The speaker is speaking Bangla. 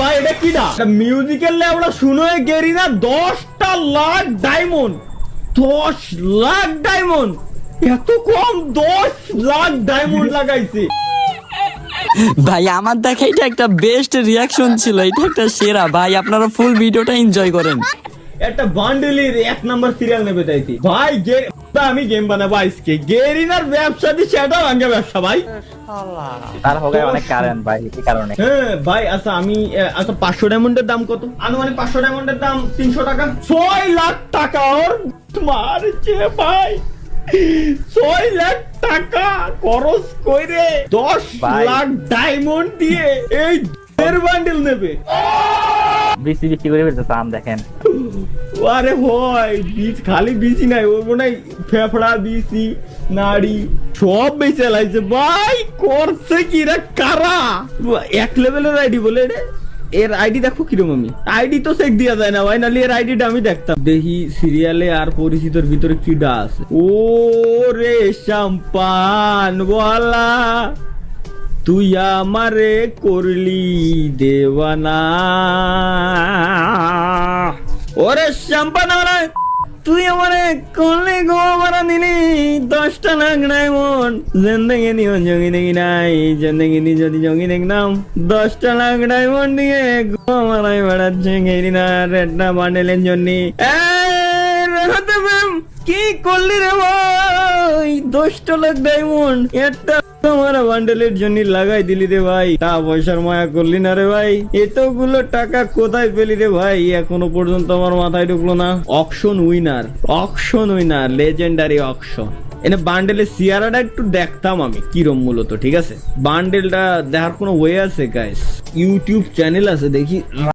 ভাই, এটা কি না? মিউজিক্যাল লেবড়া শুনে গেরি না, দশটা লাখ ডায়মন্ড দশ লাখ ডায়মন্ড এত কম দশ লাখ ডায়মন্ড লাগাইছে। ভাই, আমার দেখা এটা একটা বেস্ট রিয়াকশন ছিল, এটা একটা সেরা। ভাই, আপনারা ফুল ভিডিওটা এনজয় করেন। একটা বান্ডেলের এক নাম্বার সিরিয়াল নেবে তাইতি ভাই গে আমি গেম বানাবো আজকে। গেরিনার ব্যবসা দিয়ে সেটা ভাঙ্গে ব্যবসা ভাই। তার হোক অনেক কারেন্ট ভাই এই কারণে। হ্যাঁ ভাই আচ্ছা আমি আচ্ছা পাঁচশো ডায়মন্ডের দাম কত? আনুমানিক পাঁচশো ডায়মন্ডের দাম তিনশো টাকা। ছয় লাখ টাকা ওর মারছে ভাই। ছয় লাখ টাকা খরচ কইরে দশ লাখ ডায়মন্ড দিয়ে এই বান্ডেল নেবে। বৃষ্টি বৃষ্টি করে ফেলছে আম দেখেন। আরে হয়, বীজ, খালি বীজই নাই, ওর মনে হয় ফেফড়া বিসি নাড়ি, সব বেঁচে লাইছে। ভাই, করছে কি রে, কারা? এক লেভেলের আইডি বলে রে। এর আইডি দেখো কিরম আমি। আইডি তো চেক দিয়া যায় না ভাই নালি এর আইডিটা আমি দেখতাম। দেখি সিরিয়ালে আর পরিচিতর ভিতরে কি আছে। ও রে শাম্পান বলা। তুই আমারে করলি দেওয়ানা। ওরে শ্যাম্পান তুই আমারে করলি গো মারা দিলি। দশটা লাখ নাই মন জিন্দগি নিও জঙ্গি দেখি নাই। জিন্দগি নি যদি জঙ্গি দেখলাম দশটা লাখ মন দিয়ে গো মারাই বেড়াচ্ছে গেরি না। রেডটা বান্ডেলের জন্য। কি করলি রে ভাই? দশটা লাখ ডায়মন্ড একটা বান্ডেলের জন্য লাগাই দিলি রে ভাই। তা পয়সার মায়া করলি না রে ভাই। এতগুলো টাকা কোথায় পেলি রে ভাই? এখনও পর্যন্ত আমার মাথায় ঢুকলো না। Auction winner auction winner legendary auction এনে বান্ডেলের সিয়ারাটা একটু দেখতাম আমি, কিরম মূলত, ঠিক আছে? বান্ডেলটা দেখার কোনো ওয়ে আছে গাইস ইউটিউব চ্যানেল আছে, দেখি